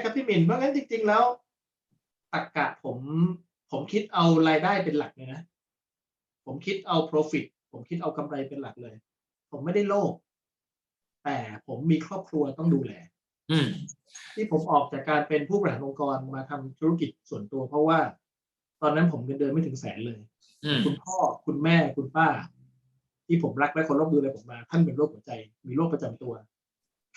ช่ครับพี่หมินเพราะงั้นจริง ๆ แล้วตรรกะผม ผมคิดเอารายได้เป็นหลักเลยนะ ผมคิดเอา profit ผมคิดเอากำไรเป็นหลักเลย ผมไม่ได้โลภแต่ผมมีครอบครัวต้องดูแล อืม ที่ผมออกจากการเป็นผู้บริหารองค์กรมาทำธุรกิจส่วนตัว เพราะว่า ตอนนั้นผมเงินเดือนไม่ถึงแสนเลย อืม คุณพ่อคุณแม่คุณป้า ที่ผมรักและเคารพดูแลผมมา ท่านเป็นโรคหัวใจ มีโรคประจำตัว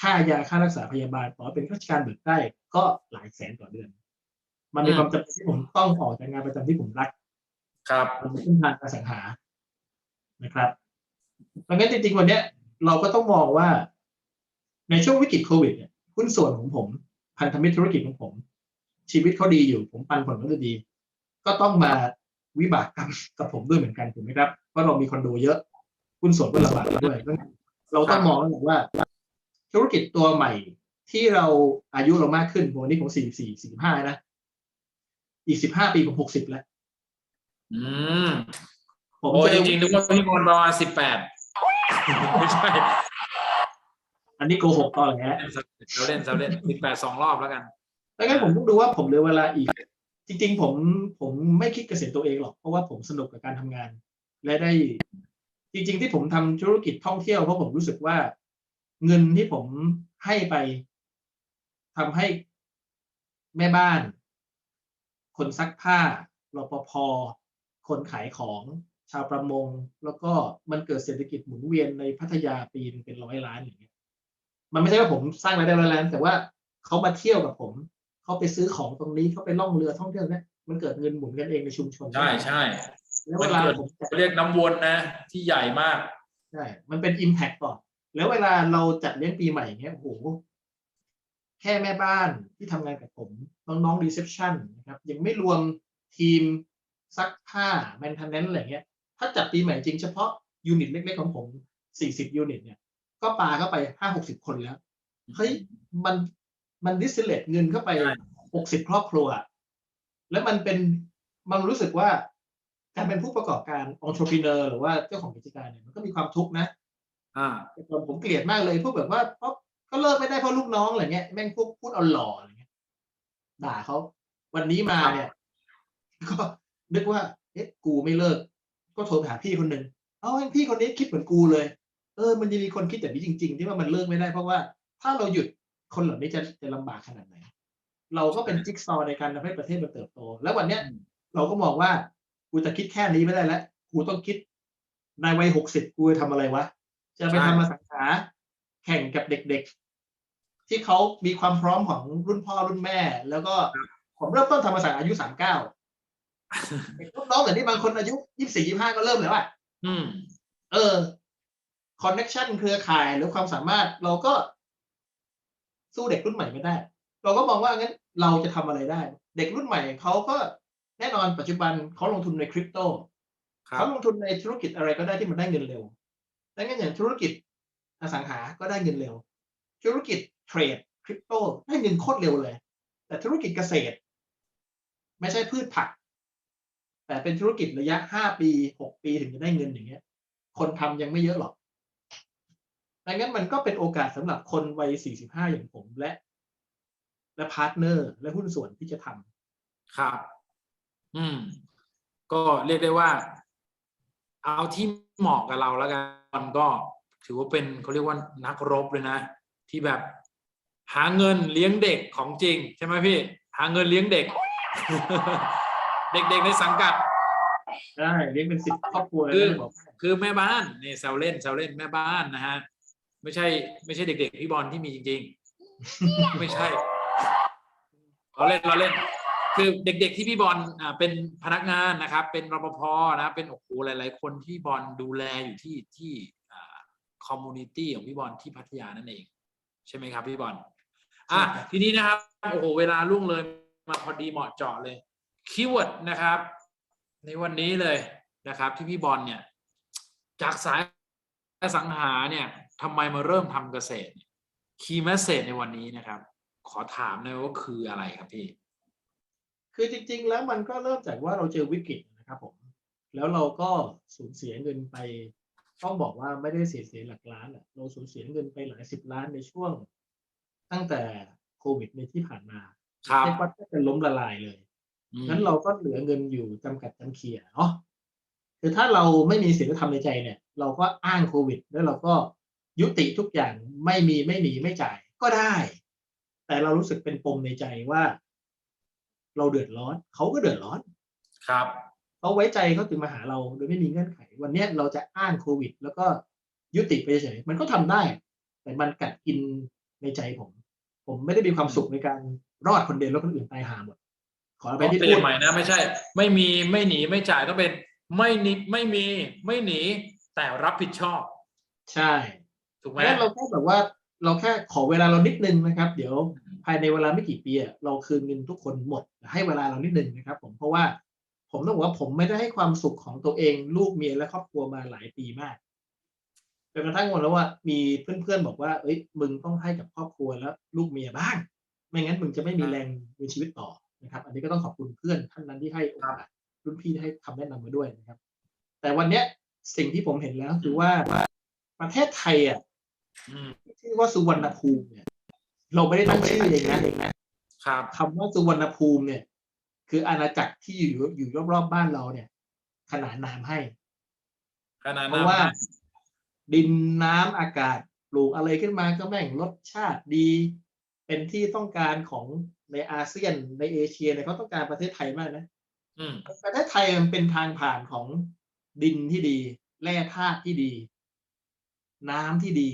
ค่ายาค่ารักษาพยาบาลต่อเป็นข้าราชการเบิกได้ก็หลายแสนต่อเดือน มันมีความจำเป็นที่ผมต้องออกจากงานประจำที่ผมรัก ครับบนเส้นทางอสังหานะครับเพราะงั้นจริงๆวันเนี้ย เราก็ต้องมองว่า ในช่วงวิกฤตโควิดเนี่ยหุ้นส่วนของผม พันธมิตรธุรกิจของผม ชีวิตเขาดีอยู่ ผมปันผลเขาจะดี ก็ต้องมาวิบากกรรมกับผมด้วยเหมือนกันถูกไหมครับเพราะเรามีคอนโดเยอะหุ้นส่วนก็ลำบากด้วยเพราะงั้นเราต้องมองแล้วว่า ธุรกิจตัวใหม่ที่เราอายุเรามากขึ้นวันนี้ผมสี่สี่สี่ห้านะ อีกสิบห้าปีผมหกสิบแล้ว อืมผมโอ้จะจริงๆนึกว่าพี่มนต์ประมาณสิบแปดไม่ใช่ อันนี้โกหกตอนแหละเราเล่นเราเล่นสิบแปดสองรอบแล้วกันดังนั้นผมต้องดูว่าผมเหลือเวลาอีก จริง ๆ ผมผมไม่คิดเกษียณตัวเองหรอกเพราะว่าผมสนุกกับการทำงาน และได้ จริง ๆ ที่ผมทำธุรกิจท่องเที่ยวเพราะผมรู้สึกว่า เงินที่ผมให้ไปทำให้แม่บ้าน คนซักผ้ารปภคนขายของชาวประมง แล้วก็มันเกิดเศรษฐกิจหมุนเวียนในพัทยาปีนึงเป็นร้อยล้านอย่างเงี้ยมันไม่ใช่ว่าผมสร้างรายได้ร้อยล้าน แต่ว่าเขามาเที่ยวกับผม เขาไปซื้อของตรงนี้เขาไปล่องเรือท่องเที่ยวเนี่ยมันเกิดเงินหมุนกันเองในชุมชนใช่ใช่แล้วมัเวนลาเกิดผมจัดเรียกน้ำวนนะ ที่ใหญ่มากใช่มันเป็น impact ก่อน แล้วเวลาเราจัดเลี้ยงปีใหม่อย่างเงี้ยโอ้โหแค่แม่บ้านที่ทำงานกับผม น้องๆ reception นะครับยังไม่รวมทีมซักผ้า maintenance อะไรเงี้ยถ้าจัดปีใหม่จริงเฉพาะยูนิตเล็กๆของผม 40 ยูนิตเนี่ย ก็ปาเข้าไป 5-60 คนแล้วเฮ้ยมันมันดิสเลตเงินเข้าไปใช่60 ครอบครัวอะแล้วมันเป็นมันรู้สึกว่าการเป็นผู้ประกอบการ entrepreneur หรือว่าเจ้าของกิจการเนี่ยมันก็มีความทุกข์นะ อ่าแต่ก่อนผมเกลียดมากเลยพวกแบบว่าเพราะก็เลิกไม่ได้เพราะลูกน้องอะไรเงี้ยแม่งพวกพูดเอาหล่ออะไรเงี้ยด่าเขาวันนี้มาเนี่ย ก็นึกว่า เอ๊ะกูไม่เลิก ก็โทรไปหาพี่คนหนึ่งเอาไอ้พี่คนนี้คิดเหมือนกูเลย เออ มันจะมีคนคิดแบบนี้จริง ๆ ที่ว่ามันเลิกไม่ได้เพราะว่า ถ้าเราหยุดคนเหล่านี้จะจะลำบากขนาดไหนเราก็เป็นจิ๊กซอว์ในการทำให้ประเทศมันเติบโต แล้ววันเนี้ยอืมเราก็มองว่า กูจะคิดแค่นี้ไม่ได้แล้ว กูต้องคิดในวัยหกสิบกูจะทำอะไรวะ จะไปทำมาสังหาแข่งกับเด็กๆ ที่เขามีความพร้อมของรุ่นพ่อรุ่นแม่ แล้วก็ผมเริ่มต้นทำมาสังหาอายุสามเก้ารุ่นน้องแต่นี่บางคนอายุยี่สี่ยี่ห้าก็เริ่มแล้วอะอืมเออคอนเน็ชันเครือข่ายหรือความสามารถเราก็สู้เด็กรุ่นใหม่ไม่ได้ เราก็มองว่างั้นเราจะทำอะไรได้ เด็กรุ่นใหม่เขาก็แน่นอนปัจจุบันเขาลงทุนในคริปโตครัเขาบลงทุนในธุรกิจอะไรก็ได้ที่มันได้เงินเร็ว ดังนั้นอย่างธุรกิจอสังหาก็ได้เงินเร็ว ธุรกิจเทรดคริปโตได้เงินโคตรเร็วเลย แต่ธุรกิจเกษตร ไม่ใช่พืชผัก แต่เป็นธุรกิจระยะห้าปีหกปีถึงจะได้เงินอย่างเงี้ย คนทำยังไม่เยอะหรอกดังนั้นมันก็เป็นโอกาสสำหรับคนวัยสี่สิบห้าอย่างผมและ และพาร์ทเนอร์ และหุ้นส่วนที่จะทำครับ อืม ก็เรียกได้ว่า เอาที่เหมาะกับเราแล้วกัน ก็ถือว่าเป็นเขาเรียกว่านักรบเลยนะ ที่แบบหาเงินเลี้ยงเด็กของจริง ใช่ไหมพี่ หาเงินเลี้ยงเด็ก เด็กๆในสังกัดได้เลี้ยงเป็นสิบครอบครัวเลยคือนะบอกคือแม่บ้านนี่แซวเล่นแซวเล่นแม่บ้านนะฮะไม่ใช่ ไม่ใช่เด็กๆพี่บอลที่มีจริง ๆ ไม่ใช่เราเล่นเราเล่น คือเด็กๆที่พี่บอลอ่าเป็นพนักงานนะครับ เป็นรปภนะเป็นโอ้โหหลาย ๆ คนที่พี่บอลดูแลอยู่ที่ที่คอมมูนิตี้ของพี่บอลที่พัทยานั่นเอง ใช่ไหมครับพี่บอลอะทีนี้นะครับโอ้โหเวลาล่วงเลยมาพอดีเหมาะเจาะเลยคีย์เวิร์ดนะครับ ในวันนี้เลยนะครับ ที่พี่บอลเนี่ย จากสายอสังหาเนี่ยทำไมมาเริ่มทำเกษตรคีย์แมสเซจในวันนี้นะครับ ขอถามหนะว่าคืออะไรครับพี่ คือจริง ๆ แล้วมันก็เริ่มจากว่าเราเจอวิกฤตนะครับผม แล้วเราก็สูญเสียเงินไป ต้องบอกว่าไม่ได้เสียเสียหลักล้านอะเราสูญเสียเงินไปหลายสิบล้านในช่วง ตั้งแต่โควิดในที่ผ่านมาครับเรียกว่าแทบจะล้มละลายเลยอืมงั้นเราก็เหลือเงินอยู่จำกัดจำเคียเนาะคือถ้าเราไม่มีศีลธรรมในใจเนี่ย เราก็อ้างโควิด แล้วเราก็ยุติทุกอย่างไม่มีไม่หนีไม่จ่ายก็ได้ แต่เรารู้สึกเป็นปมในใจว่า เราเดือดร้อนเขาก็เดือดร้อนครับเขาไว้ใจเขาถึงมาหาเราโดยไม่มีเงื่อนไข วันเนี้ยเราจะอ้างโควิด แล้วก็ยุติไปเฉยๆมันก็ทำได้ แต่มันกัดกินในใจผม ผมไม่ได้มีความสุขในการรอดคนเดียวแล้วคนอื่นตายหาหมด ขออภัยที่เปพูลี่ยดนใหม่นะไม่ใช่ ไม่มีไม่หนีไม่จ่ายต้องเป็นไม่หนีไม่มีไม่หนีแต่รับผิดชอบ ใช่ถูกเพไหมราะฉะนั้นเราแค่แบบว่า เราแค่ขอเวลาเรานิดนึงนะครับ เดี๋ยวภายในเวลาไม่กี่ปีเราคืนเงินทุกคนหมดให้เวลาเรานิดนึงนะครับ ผมเพราะว่าผมต้องบอกว่าผมไม่ได้ให้ความสุขของตัวเอง ลูกเมียและครอบครัวมาหลายปีมากจนกระทั่งวันแล้วว่ามีเพื่อนๆบอกว่า เอ้ย มึงต้องให้กับครอบครัวแล้วลูกเมียบ้าง ไม่งั้นมึงจะไม่มีแรงมีชีวิตต่อนะครับ อันนี้ก็ต้องขอบคุณเพื่อนท่านนั้นที่ให้โอกาสรุ่นพี่ให้คำแนะนำมาด้วยนะครับ แต่วันเนี้ยสิ่งที่ผมเห็นแล้วคือว่าประเทศไทยอะ ชื่อว่าสุวรรณภูมิเนี่ย เราไม่ได้ตั้งชื่อเองนะครับคำว่าสุวรรณภูมิเนี่ย คืออาณาจักรที่อยู่อยู่รอบๆบ้านเราเนี่ย ขนานนามให้ขนาดเพนั้นราะว่า ดินน้ำอากาศปลูกอะไรขึ้นมาก็แม่งรสชาติดี เป็นที่ต้องการของในอาเซียนในเอเชียเนี่ยเขาต้องการประเทศไทยมากนะอืมประเทศไทยมันเป็นทางผ่านของดินที่ดี แร่ธาตุที่ดี น้ำที่ดี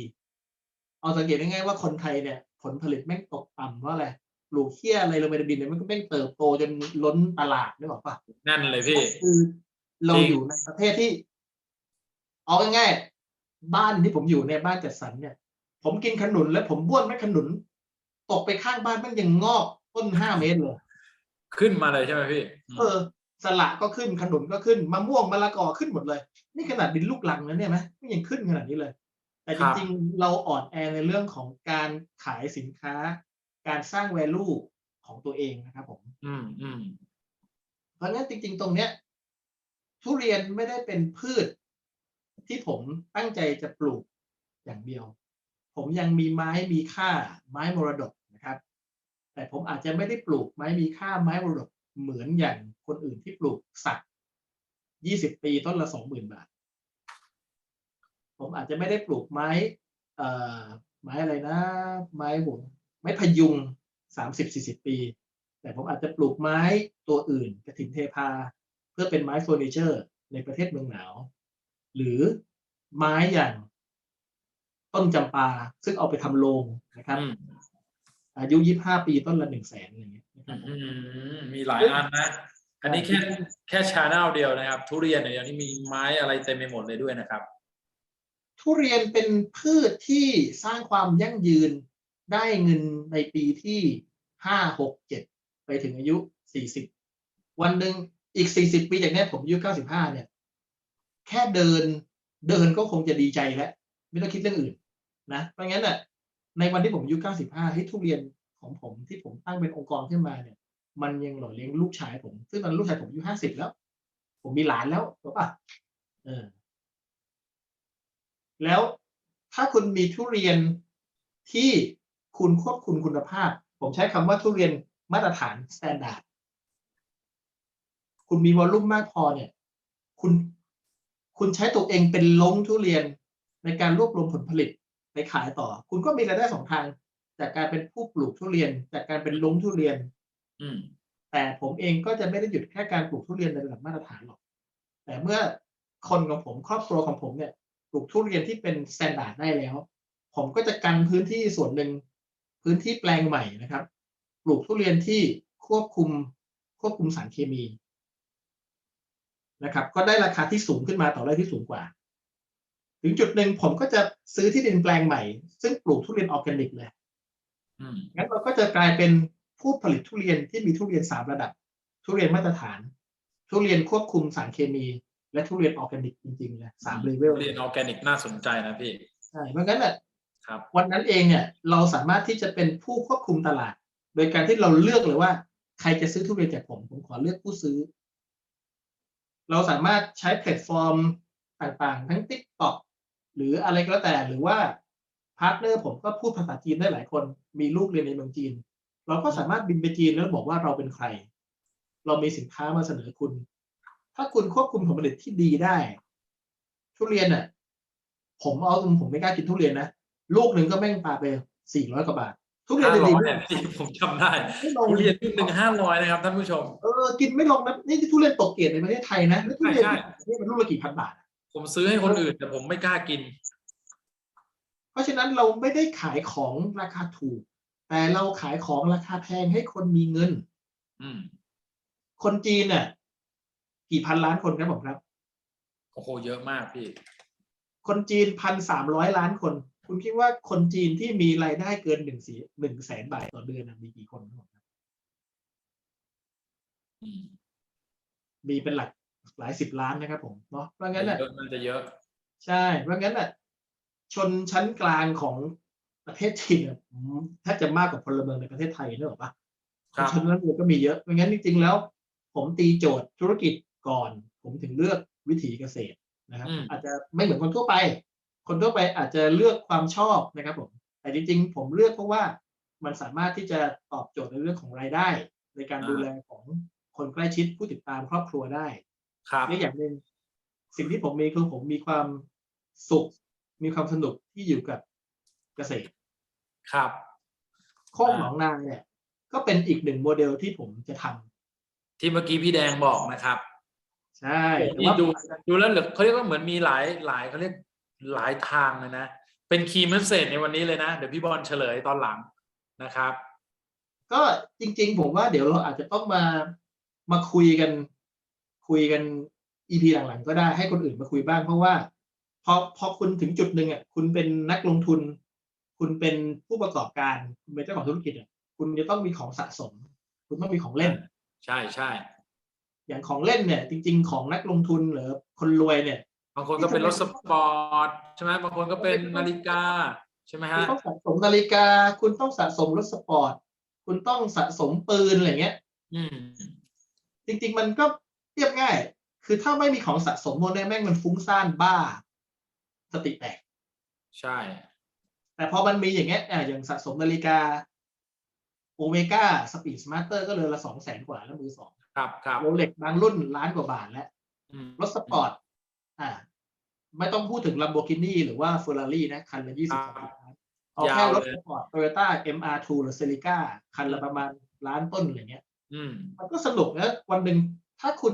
เอาสังเกตง่ายๆว่าคนไทยเนี่ยผลผลิตแม่งตกต่ำเพราะอะไรปลูกเขี้ยอะไรลงไปในดินเนี่ยมันก็แม่งเติบโตจนล้นตลาดนึกออกปะนั่นเลยพี่คือเราจริงอยู่ในประเทศที่ เอาง่ายๆบ้านที่ผมอยู่ในยบ้านจัดสรรเนี่ย ผมกินขนุนแล้วผมบ้วนแม่ขนุน ตกไปข้างบ้านมันยังงอกต้นห้าเมตรเลยขึ้นมาเลยใช่ไหมพี่อืมเออ สละก็ขึ้นขนุนก็ขึ้นมะม่วงมะละกอขึ้นหมดเลย นี่ขนาดดินลูกลังนะเนี่ยไหมไม่ยังขึ้นขนาดนี้เลย แต่จริงๆ เราอ่อนแอในเรื่องของการขายสินค้า การสร้าง value ของตัวเองนะครับผม อืมอืมเพราะงั้นจริง ๆ ตรงเนี้ย ทุเรียนไม่ได้เป็นพืช ที่ผมตั้งใจจะปลูกอย่างเดียว ผมยังมีไม้มีค่าไม้มรดกนะครับ แต่ผมอาจจะไม่ได้ปลูกไม้มีค่าไม้มรดกเหมือนอย่างคนอื่นที่ปลูกสักยี่สิบปีต้นละสองหมื่นบาท ผมอาจจะไม่ได้ปลูกไม้เอ่อไม้อะไรนะ ไม้หัวไม้พยุงสามสิบสี่สิบปี แต่ผมอาจจะปลูกไม้ตัวอื่นกระถิ่นเทพา เพื่อเป็นไม้เฟอร์นิเจอร์ในประเทศเมืองหนาว หรือไม้อย่างต้นจำปา ซึ่งเอาไปทำโลงนะครับอืมอายุยี่ห้าปีต้นละหนึ่งแสนอะไรอย่างเงี้ยนะครับอืมมีหลายอันนะ อันนี้แค่แค่ชาแนลเดียวนะครับ ทุเรียนเนี่ยเดี๋ยวนี้มีไม้อะไรเต็มไปหมดเลยด้วยนะครับ ทุเรียนเป็นพืชที่สร้างความยั่งยืนได้เงินในปีที่ห้าหกเจ็ดไปถึงอายุสี่สิบวันหนึ่งอีกสี่สิบปีจากนี้ผมอายุเก้าสิบห้าเนี่ย แค่เดินเดินก็คงจะดีใจแล้ว ไม่ต้องคิดเรื่องอื่นนะเพราะงั้นน่ะในวันที่ผมอายุเก้าสิบห้าให้ทุเรียนของผมที่ผมตั้งเป็นองค์กรขึ้นมาเนี่ย มันยังหล่อเลี้ยงลูกชายผม ซึ่งตอนนนลูกชายผมอายุห้าสิบแล้ว ผมมีหลานแล้วถูกปะเออ แล้วถ้าคุณมีทุเรียนที่คุณควบคุมคุณภาพ ผมใช้คำว่าทุเรียนมาตรฐาน s t ต n d า r d คุณมีวอลลุ่มมากพอเนี่ย คุณคุณใช้ตัวเองเป็นลงทุเรียนในการรวบรวมผลผลิตไปขายต่อ คุณก็มีรายได้สองทาง จากการเป็นผู้ปลูกทุเรียน จากการเป็นลงทุเรียน อืม แต่ผมเองก็จะไม่ได้หยุดแค่การปลูกทุเรียนในระดับมาตรฐานหรอก แต่เมื่อคนของผมครอบครัวของผมเนี่ย ปลูกทุเรียนที่เป็นสแตนดาร์ดได้แล้ว ผมก็จะกันพื้นที่ส่วนหนึ่งพื้นที่แปลงใหม่นะครับ ปลูกทุเรียนที่ควบคุมควบคุมสารเคมีนะครับ ก็ได้ราคาที่สูงขึ้นมาต่อไร่ที่สูงกว่า ถึงจุดหนึ่งผมก็จะซื้อที่ดินแปลงใหม่ ซึ่งปลูกทุเรียนออร์แกนิกเลยอืมงั้นเราก็จะกลายเป็นผู้ผลิตทุเรียนที่มีทุเรียนสามระดับ ทุเรียนมาตรฐาน ทุเรียนควบคุมสารเคมี และทุเรียนออร์แกนิกจริงๆเลยสามเลเวลทุเรียนออร์แกนิกน่าสนใจนะพี่ใช่เพราะงั้นน่ะครับวันนั้นเองเนี่ยเราสามารถที่จะเป็นผู้ควบคุมตลาด โดยการที่เราเลือกเลยว่า ใครจะซื้อทุเรียนจากผม ผมขอเลือกผู้ซื้อ เราสามารถใช้แพลตฟอร์มต่างๆ ทั้ง TikTok หรืออะไรก็แล้วแต่หรือว่าพาร์ทเนอร์ผมก็พูดภาษาจีนได้หลายคน มีลูกเรียนในเมืองจีน เราก็สามารถบินไปจีนแล้วบอกว่าเราเป็นใคร เรามีสินค้ามาเสนอคุณ ถ้าคุณควบคุมผลผลิตที่ดีได้ ทุเรียนอะ ผมเอาตรงผมไม่กล้ากินทุเรียนนะลูกหนึ่งก็แม่งปาไปสี่ร้อยกว่าบาท ทุเรียนห้าร้ดีอยๆเนี่ยพี่ผมจำได้ไม่ลงทุเรียนลูกหนึ่งห้าร้อยนะครับท่านผู้ชม เออกินไม่ลงนะนี่ทุเรียนตกเกรดในประเทศไทยนะแล้วทุเรียนใช่ นี่มันลูกละกี่พันบาทอะผมซื้อให้คนอื่นแต่ผมไม่กล้ากิน เพราะฉะนั้นเราไม่ได้ขายของราคาถูก แต่เราขายของราคาแพงให้คนมีเงิน อืม คนจีนน่ะ กี่พันล้านคนครับผมครับ โอ้โหเยอะมากพี่ คนจีนพันสามร้อยล้านคน คุณคิดว่าคนจีนที่มีรายได้เกินหนึ่งสีหนึ่งแสนบาทต่อเดือนน่ะมีกี่คนครับผมครับอืมมีเป็นหลักหลายสิบล้านนะครับผมเนาะเพราะงั้นน่ะเยอะมันจะเยอะ ใช่ เพราะงั้นน่ะชนชั้นกลางของประเทศจีนน่ะผมแทบจะมากกว่าพลเมืองในประเทศไทยนึกออกปะครับ ชนชั้นกลางก็มีเยอะเพราะงั้นจริงๆแล้ว ผมตีโจทย์ธุรกิจ ก่อนผมถึงเลือกวิถีเกษตรนะครับอืมอาจจะไม่เหมือนคนทั่วไป คนทั่วไปอาจจะเลือกความชอบนะครับผมแต่จริง ๆ ผมเลือกเพราะว่ามันสามารถที่จะตอบโจทย์ในเรื่องของรายได้ ในการดูแลของคนใกล้ชิดผู้ติดตามครอบครัวได้ครับและอย่างหนึ่งสิ่งที่ผมมีคือผมมีความสุข มีความสนุกที่อยู่กับเกษตร ครับโค้งหนองนาเนี่ย ก็เป็นอีกหนึ่งโมเดลที่ผมจะทำที่เมื่อกี้พี่แดงบอกนะครับ ใช่แต่นี่ว่าดูดูแล้วเหลือเขาเรียกว่าเหมือนมีหลายหลายเขาเรียกหลายทางเลยนะ เป็นคีย์เมสเซจในวันนี้เลยนะ เดี๋ยวพี่บอลเฉลยตอนหลังนะครับ ก็จริง ๆ ผมว่าเดี๋ยวเราอาจจะต้องมามาคุยกัน คุยกันอีพีหลังๆก็ได้ให้คนอื่นมาคุยบ้างเพราะว่าพอพอคุณถึงจุดหนึ่งอะคุณเป็นนักลงทุน คุณเป็นผู้ประกอบการ คุณเป็นเจ้าของธุรกิจอะคุณจะต้องมีของสะสม คุณต้องมีของเล่น ใช่ใช่ อย่างของเล่นเนี่ย จริง ๆ ของนักลงทุนหรือคนรวยเนี่ยบางคนก็เป็นรถสปอร์ตใช่ไหมบางคนก็เป็นนาฬิกาใช่ไหมคุณฮะต้องสะสมนาฬิกา คุณต้องสะสมรถสปอร์ตคุณต้องสะสมปืนอะไรเงี้ย อืม จริง ๆ มันก็เรียบง่าย คือถ้าไม่มีของสะสมโมเดลแม่งมันฟุ้งซ่านบ้า สติแตกใช่ แต่พอมันมีอย่างเงี้ยอะอย่างสะสมนาฬิกาโอเมก้าสปีดสมาร์เตอร์ก็เลยละสองแสนกว่าแล้วมือสอง ครับครับโรเล็กบางรุ่นล้านกว่าบาทแล้วอืมรถสปอร์ตอ่า ไม่ต้องพูดถึง Lamborghini หรือว่า Ferrari นะ คันละยี่สิบสองล้านเอาแค่รถสปอร์ต Toyota MR2 หรือ Celica คันละประมาณล้านต้นอะไรเงี้ยอืมมันก็สนุกนะวันหนึ่งถ้าคุณ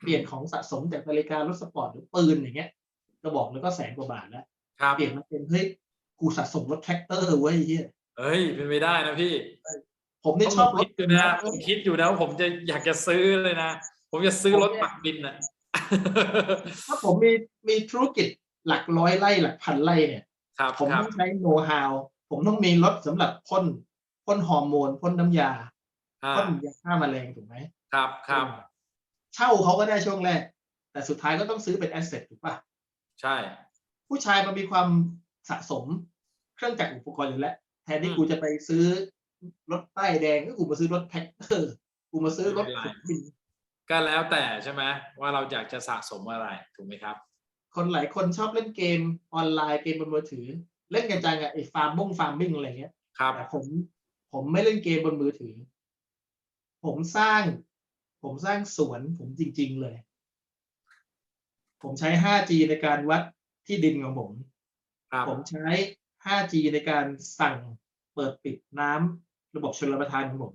เปลี่ยนของสะสมจากนาฬิการถสปอร์ตหรือปืนอย่างเงี้ยกระบอกแล้วก็แสนกว่าบาทแล้วครับเปลี่ยนมาเป็นเฮ้ยกูสะสมรถแท็กเตอร์เว้ยเฮียเฮ้ยเป็นไม่ได้นะพี่ ผมนี่ชอบรคิถดอยู่นะผมคิดอยู่นะว่าผมจะอยากจะซื้อเลยนะผมจะซื้อรถปักดินน่ะถ้าผมมีมีธุรกิจหลักร้อยไร่หลักพันไร่เนี่ยครับผมครับต้องใช้โน้ตฮาวผมต้องมีรถสำหรับพ่นพ่นฮอร์โมนพ่นน้ำยาอ่าพ่นยาฆ่าแมลงถูกไหมครับครับเช่าเขาก็ได้ช่วงแรก แต่สุดท้ายก็ต้องซื้อเป็นแอสเซทถูกป่ะใช่ ผู้ชายมันมีความสะสมเครื่องจักรอุปกรณ์อยู่แล้วแทนที่อืมกูจะไปซื้อ รถป้ายแดงก็กูมาซื้อรถแท็กเตอร์กูมาซื้อรถไม่เป็นไรขุดดินก็แล้วแต่ใช่ไหมว่าเราอยากจะสะสมอะไรถูกไหมครับ คนหลายคนชอบเล่นเกมออนไลน์เกมบนมือถือ เล่นกันจังอะไอ้ฟาร์มบงฟาร์มบิ้งอะไรเงี้ยครับแต่ผมผมไม่เล่นเกมบนมือถือ ผมสร้าง ผมสร้างสวน ผมจริง ๆเลย ผมใช้ 5G ในการวัดที่ดินของผมครับผมใช้ 5G ในการสั่งเปิดปิดน้ำ ระบบชลประทานของผม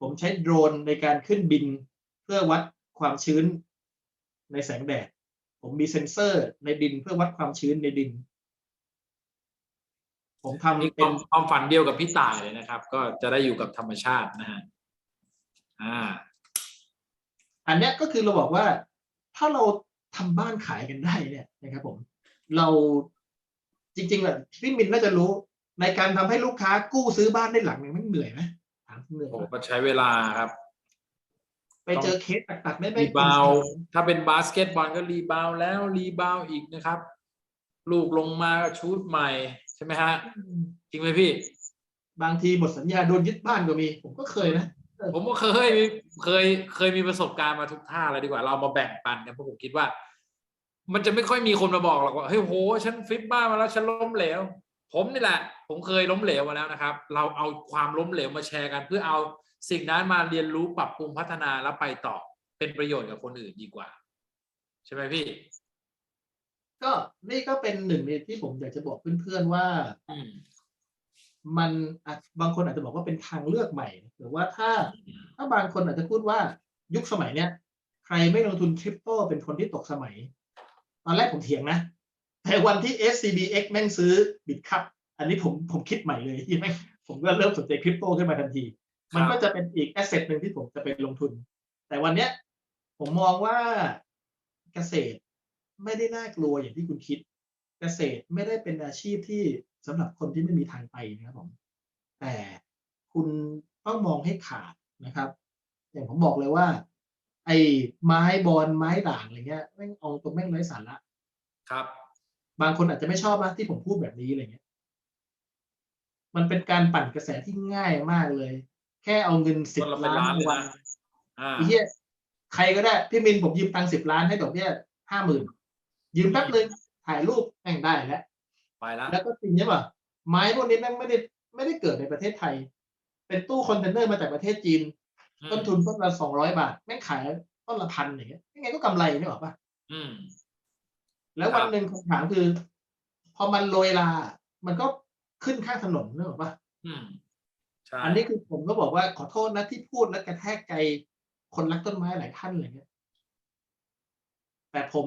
ผมใช้โดรนในการขึ้นบิน เพื่อวัดความชื้นในแสงแดด ผมมีเซ็นเซอร์ในดินเพื่อวัดความชื้นในดิน ผมนี่ทำคเป็วานมความฝันเดียวกับพี่ต่ายเลยนะครับ ก็จะได้อยู่กับธรรมชาตินะฮะอ่า อันเนี้ยก็คือเราบอกว่าถ้าเราทำบ้านขายกันได้เนี่ยนะครับผม เราจริงๆแหละพี่มินน่าจะรู้ ในการทำให้ลูกค้ากู้ซื้อบ้านได้หลังหนึ่งมันเหนื่อยไหมถามเหนื่อยโอ้ไหมก็ใช้เวลาครับ ไปเจอเคสตักๆได้ไหมรีบาวด์ถ้าเป็นบาสเกตบอลก็รีบาวด์แล้วรีบาวด์อีกนะครับ ลูกลงมาก็ชูดใหม่ใช่ไหมฮะ จริงไหมพี่ บางทีหมดสัญญาโดนยึดบ้านก็มี ผมก็เคยนะผมก็เคยมีเคยเคยมีประสบการณ์มาทุกท่าเลยดีกว่า เรามาแบ่งปันกันเพราะผมคิดว่า มันจะไม่ค่อยมีคนมาบอกหรอกว่าเฮ้ยโหฉันฟิปบ้านมาแล้วฉันล้มเหลว ผผมนี่แหละ ผมเคยล้มเหลวมาแล้วนะครับ เราเอาความล้มเหลวมาแชร์กัน เพื่อเอาสิ่งนั้นมาเรียนรู้ปรับปรุงพัฒนาแล้วไปต่อเป็นประโยชน์กับคนอื่นดีกว่า ใช่ไหมพี่ ก็นี่ก็เป็นหนึ่งในที่ผมอยากจะบอกเพื่อนๆว่าอืมมันอาจบางคนอาจจะบอกว่าเป็นทางเลือกใหม่ หรือว่าถ้าถ้าบางคนอาจจะพูดว่ายุคสมัยเนี้ยใครไม่ลงทุนคริปโตเป็นคนที่ตกสมัย ตอนแรกผมเถียงนะ แต่วันที่ SCBX แม่งซื้อบิตคัพอันนี้ผมผมคิดใหม่เลยที่แม่งผมก็เริ่มสนใจคริปโตขึ้นมาทันที มันก็จะเป็นอีกแอสเซทหนึ่งที่ผมจะไปลงทุน แต่วันเนี้ยผมมองว่าเกษตรไม่ได้น่ากลัวอย่างที่คุณคิด เกษตรไม่ได้เป็นอาชีพที่สำหรับคนที่ไม่มีทางไปนะครับผมแต่คุณต้องมองให้ขาดนะครับ อย่างผมบอกเลยว่า ไอ้ไม้บอลไม้ด่างอะไรเงี้ยแม่งเอาตัวแม่งไร้สาระครับ บางคนอาจจะไม่ชอบนะที่ผมพูดแบบนี้อะไรเงี้ย มันเป็นการปั่นกระแสที่ง่ายมากเลย แค่เอาเงินสิบคนละเป็นล้านล้านเลยมานะอ่าไอ้เหี้ยใครก็ได้พี่มินผมยืมตังค์สิบล้านให้ดอกเบี้ยห้าหมื่นยืมแป๊บนึงถ่ายรูปแม่งได้แล้วไปแล้วแล้วก็จริงใช่ป่ะไม้พวกนี้แม่งไม่ได้ไม่ได้เกิดในประเทศไทย เป็นตู้คอนเทนเนอร์มาจากประเทศจีนอืมต้นทุนต้นละสองร้อยบาท แม่งขายต้นละพันอย่างเงี้ยยังไงก็กำไรนี่หรอกปะอืม แล้วครับวันหนึ่งคำถามคือ พอมันโรยลา มันก็ขึ้นข้างถนนนี่หรอกปะอืมใช่อันนี้คือผมก็บอกว่าขอโทษนะที่พูดแล้วกระแทกใจคนรักต้นไม้หลายท่านอะไรเงี้ย แต่ผม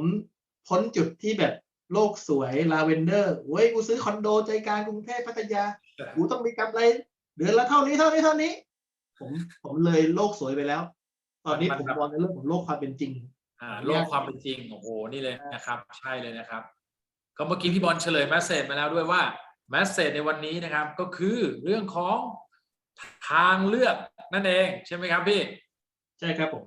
พ้นจุดที่แบบโลกสวยลาเวนเดอร์เว้ยกูซื้อคอนโดใจกลางกรุงเทพพัทยา กูต้องมีกำไรเดือนละเท่านี้เท่านี้เท่านี้ ผมผมเลยโลกสวยไปแล้ว ตอนนี้ผมมองในเรื่องของโลกความเป็นจริง อ่าโลกความเป็นจริงโอ้โหนี่เลยนะครับ ใช่เลยนะครับ ก็เมื่อกี้พี่บอลเฉลยแมสเซจมาแล้วด้วยว่าแมสเซจในวันนี้นะครับ ก็คือเรื่องของทางเลือกนั่นเองใช่ไหมครับพี่ ใช่ครับผม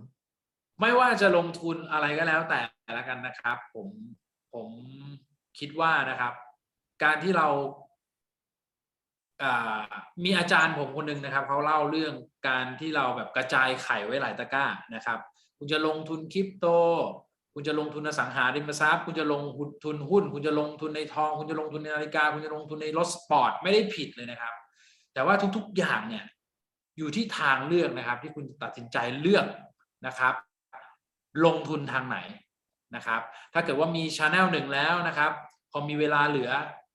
ไม่ว่าจะลงทุนอะไรก็แล้วแต่ละกันนะครับ ผมผมคิดว่านะครับ การที่เราอ่ามีอาจารย์ผมคนหนึ่งนะครับเขาเล่าเรื่องการที่เราแบบกระจายไข่ไว้หลายตะกร้านะครับ คุณจะลงทุนคริปโต คุณจะลงทุนอสังหาริมทรัพย์ คุณจะลงทุนหุ้น คุณจะลงทุนในทอง คุณจะลงทุนในนาฬิกา คุณจะลงทุนในรถสปอร์ต ไม่ได้ผิดเลยนะครับ แต่ว่าทุกๆอย่างเนี่ยอยู่ที่ทางเลือกนะครับ ที่คุณตัดสินใจเลือกนะครับ ลงทุนทางไหนนะครับ ถ้าเกิดว่ามีชาแนลหนึ่งแล้วนะครับ พอมีเวลาเหลือ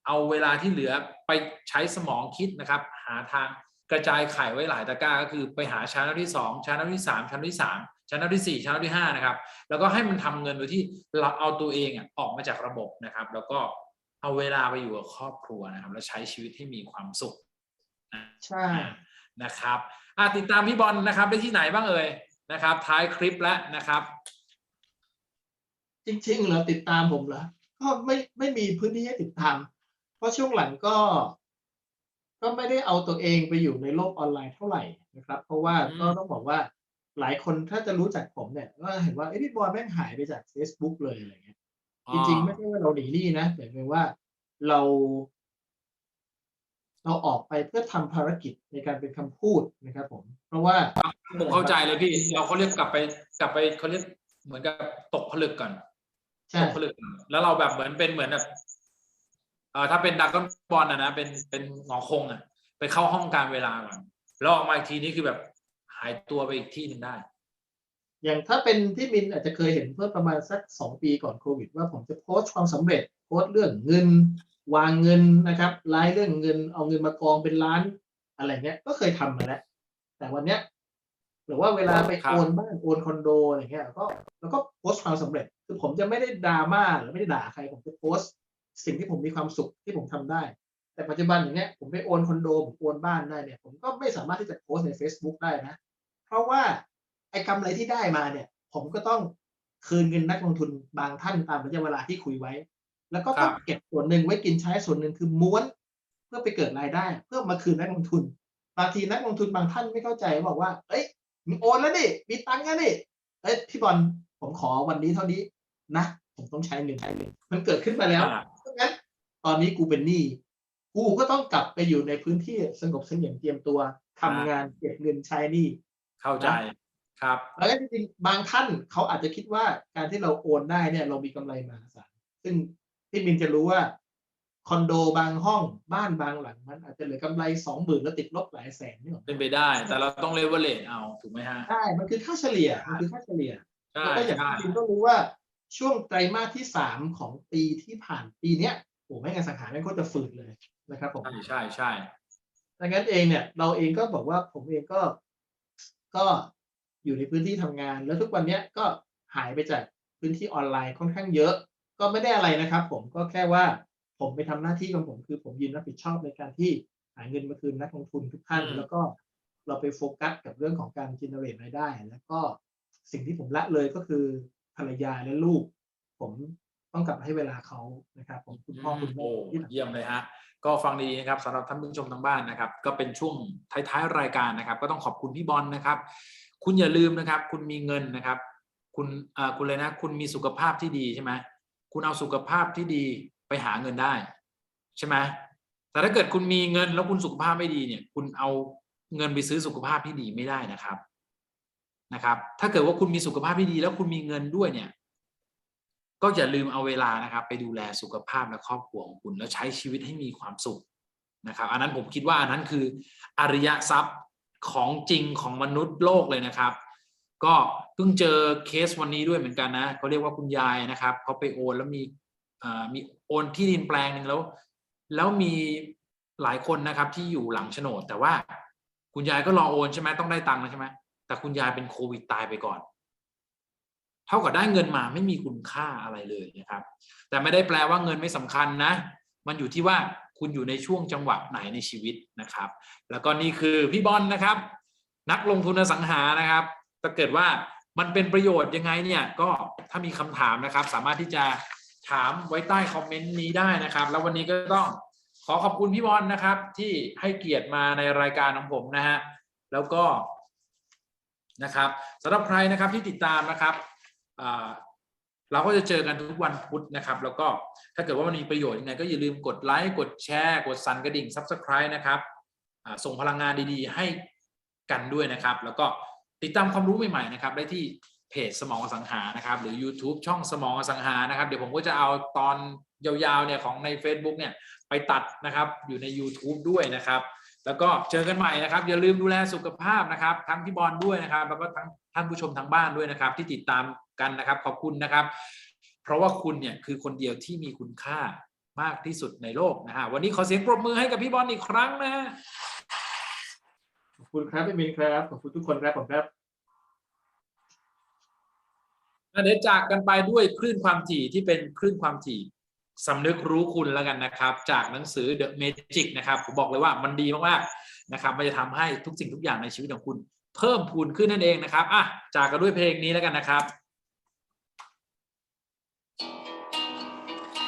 เอาเวลาที่เหลือไปใช้สมองคิดนะครับ หาทางกระจายไข่ไว้หลายตะกร้าก็คือไปหาชาแนลที่สองชาแนลที่สามชาแนลที่สาม ชาแนลที่สี่ชาแนลที่ห้านะครับแล้วก็ให้มันทำเงินโดยที่เราเอาตัวเองอะออกมาจากระบบนะครับ แล้วก็เอาเวลาไปอยู่กับครอบครัวนะครับ แล้วใช้ชีวิตให้มีความสุขใช่นะครับอะติดตามพี่บอลนะครับได้ที่ไหนบ้างเอ่ยนะครับ ท้ายคลิปแล้วนะครับ จริงๆเหรอติดตามผมเหรอก็ไม่ไม่มีพื้นที่ให้ติดตาม เพราะช่วงหลังก็ ก็ไม่ได้เอาตัวเองไปอยู่ในโลกออนไลน์เท่าไหร่นะครับ เพราะว่าอืมก็ต้องบอกว่า หลายคนถ้าจะรู้จักผมเนี่ยก็เห็นว่าไอ้ยพี่บอลแม่งหายไปจาก Facebook เลยอะไรเงี้ยจริงๆ ไม่ใช่ว่าเราหนีหนี้นะแต่เป็นว่าเรา เราออกไปเพื่อทำภารกิจในการเป็นคำพูดนะครับผม เพราะว่าผมเข้าใจเลยพี่ เราเขาเรียกกลับไป กลับไปเขาเรียกเหมือนกับตกผลึกก่อนใช่ตกผลึกก่อนแล้วเราแบบเหมือนเป็นเหมือนแบบเอ่อถ้าเป็นดักกอนบอลนะนะเป็นเป็นหงอคงอะ ไปเข้าห้องการเวลาก่อนแล้วออกมาอีกทีนี้คือแบบ หายตัวไปอีกที่หนึ่งได้ อย่างถ้าเป็นที่มินอาจจะเคยเห็นเพื่อประมาณสักสองปีก่อนโควิด ว่าผมจะโพสต์ความสำเร็จโพสต์เรื่องเงิน วางเงินนะครับไลฟ์เรื่องเงิน เอาเงินมากองเป็นล้านอะไรเงี้ย ก็เคยทำมาแล้ว แต่วันเนี้ยหรือว่าเวลาไปโอนบ้านโอนคอนโดอะไรเงี้ยก็แล้วก็โพสต์ความสำเร็จ คือผมจะไม่ได้ดราม่าหรือไม่ได้ด่าใคร ผมจะโพสต์สิ่งที่ผมมีความสุขที่ผมทำได้ แต่ปัจจุบันอย่างเนี้ยผมไปโอนคอนโดผมโอนบ้านได้เนี่ย ผมก็ไม่สามารถที่จะโพสต์ใน Facebook ได้นะ เพราะว่าไอ้กำไรที่ได้มาเนี่ย ผมก็ต้องคืนเงินนักลงทุนบางท่านตามระยะเวลาที่คุยไว้ แล้วก็ต้องครับเก็บส่วนหนึ่งไว้กินใช้ส่วนหนึ่งคือม้วน เพื่อไปเกิดรายได้ เพื่อมาคืนนักลงทุนบางทีนักลงทุนบางท่านไม่เข้าใจบอกว่า เอ้ยมึงโอนแล้วนี่มีตังค์แล้วนี่เอ้ยพี่บอลผมขอวันนี้เท่านี้นะผมต้องใช้เงินใช้เงินมันเกิดขึ้นมาแล้วอ่าเพราะงั้นตอนนี้กูเป็นหนี้ กูก็ต้องกลับไปอยู่ในพื้นที่สงบเสงี่ยมเตรียมตัวทำงานเก็บเงินใช้หนี้เข้าใจครับแล้วก็จริงๆบางท่านเขาอาจจะคิดว่าการที่เราโอนได้เนี่ย เรามีกำไรมหาศาลซึ่งพี่มินจะรู้ว่าคอนโดบางห้องบ้านบางหลังมันอาจจะเหลือกำไรสองหมื่นแล้วติดลบหลายแสนนี่หรอกเป็นไปได้ แต่เราต้องเลเวลเลตเอาถูกไหมฮะใช่มันคือค่าเฉลี่ยมันคือค่าเฉลี่ยใช่แล้วก็อย่างใช่ที่คุณก็รู้ว่าช่วงไตรมาสที่สามของปีที่ผ่านปีเนี้ยโอ้ไม่งานสังหารนั่นก็จะฝืดเลย นะครับผมใช่ใช่ใช่ดังนั้นเองเนี่ย เราเองก็บอกว่าผมเองก็ก็อยู่ในพื้นที่ทำงาน แล้วทุกวันเนี้ยก็หายไปจากพื้นที่ออนไลน์ค่อนข้างเยอะ ก็ไม่ได้อะไรนะครับ ผมก็แค่ว่าผมไปทำหน้าที่ของผมคือผมยืนรับผิดชอบในการที่หาเงินมาคืนนักลงทุนทุกท่านแล้วก็เราไปโฟกัสกับเรื่องของการ generate รายได้ แล้วก็สิ่งที่ผมละเลยก็คือภรรยาและลูก ผม ต้องกลับมาให้เวลาเขานะครับผมคุณพ่อคุณแม่โอ้ที่สำคัญเยี่ยมเลยฮะก็ฟังดีๆนะครับสำหรับท่านผู้ชมทางบ้านนะครับ ก็เป็นช่วงท้ายๆรายการนะครับ ก็ต้องขอบคุณพี่บอลนะครับ คุณอย่าลืมนะครับ คุณมีเงินนะครับ คุณอ่าคุณเลยนะ คุณมีสุขภาพที่ดีใช่ไหมคุณเอาสุขภาพที่ดีไปหาเงินได้ ใช่ไหมแต่ถ้าเกิดคุณมีเงินแล้วคุณสุขภาพไม่ดีเนี่ย คุณเอาเงินไปซื้อสุขภาพที่ดีไม่ได้นะครับนะครับ ถ้าเกิดว่าคุณมีสุขภาพที่ดี แล้วคุณมีเงินด้วยเนี่ย ก็อย่าลืมเอาเวลานะครับ ไปดูแลสุขภาพและครอบครัวของคุณ แล้วใช้ชีวิตให้มีความสุขนะครับ อันนั้นผมคิดว่าอันนั้นคืออริยทรัพย์ของจริงของมนุษย์โลกเลยนะครับ ก็เพิ่งเจอเคสวันนี้ด้วยเหมือนกันนะเขาเรียกว่าคุณยายนะครับเขาไปโอนแล้วมีมีโอนที่ดินแปลงหนึ่งแล้ว แล้วมีหลายคนนะครับที่อยู่หลังโฉนด แต่ว่าคุณยายก็รอโอนใช่ไหมต้องได้ตังค์ใช่ไหมแต่คุณยายเป็นโควิดตายไปก่อน เท่ากับได้เงินมาไม่มีคุณค่าอะไรเลยนะครับ แต่ไม่ได้แปลว่าเงินไม่สำคัญนะ มันอยู่ที่ว่าคุณอยู่ในช่วงจังหวะไหนในชีวิตนะครับ แล้วก็นี่คือพี่บอลนะครับ นักลงทุนอสังหานะครับถ้าเกิดว่ามันเป็นประโยชน์ยังไงเนี่ยก็ถ้ามีคำถามนะครับ สามารถที่จะถามไว้ใต้คอมเมนต์นี้ได้นะครับ แล้ววันนี้ก็ต้องขอขอบคุณพี่บอลนะครับ ที่ให้เกียรติมาในรายการของผมนะฮะแล้วก็นะครับสำหรับใครนะครับที่ติดตามนะครับ เราก็จะเจอกันทุกวันพุธนะครับ แล้วก็ถ้าเกิดว่ามันมีประโยชน์ยังไงก็อย่าลืมกดไลค์กดแชร์ กดสั่นกระดิ่ง Subscribe นะครับส่งพลังงานดีๆ ให้กันด้วยนะครับ แล้วก็ติดตามความรู้ใหม่ๆนะครับ ได้ที่เพจสมองอสังหานะครับ หรือ YouTube ช่องสมองอสังหานะครับ เดี๋ยวผมก็จะเอาตอนยาวๆเนี่ยของใน Facebook เนี่ยไปตัดนะครับอยู่ใน YouTube ด้วยนะครับ แล้วก็เจอกันใหม่นะครับ อย่าลืมดูแลสุขภาพนะครับ ทั้งพี่บอลด้วยนะครับ แล้วก็ทั้ง ท่านผู้ชมทางบ้านด้วยนะครับ ที่ติดตามกันนะครับ ขอบคุณนะครับ เพราะว่าคุณเนี่ยคือคนเดียวที่มีคุณค่ามากที่สุดในโลกนะฮะวันนี้ขอเสียงปรบมือให้กับพี่บอลอีกครั้งนะฮะขอบคุณครับพี่มินครับขอบคุณทุกคนครับผมครับเดี๋ยวจากกันไปด้วยคลื่นความถี่ที่เป็นคลื่นความถี่สำนึกรู้คุณแล้วกันนะครับ จากหนังสือ The Magic นะครับ ผมบอกเลยว่ามันดีมากๆนะครับ มันจะทำให้ทุกสิ่งทุกอย่างในชีวิตของคุณ เพิ่มพูนขึ้นนั่นเองนะครับอะจากกันด้วยเพลงนี้แล้วกันนะครับ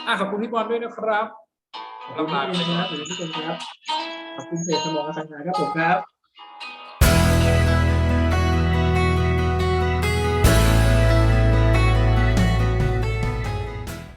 อะขอบคุณพี่บอลด้วยนะครับขอบคุณพี่มินครับขอบคุณทุกคนครับขอบคุณเพจสมองอสังหาครับผมครับ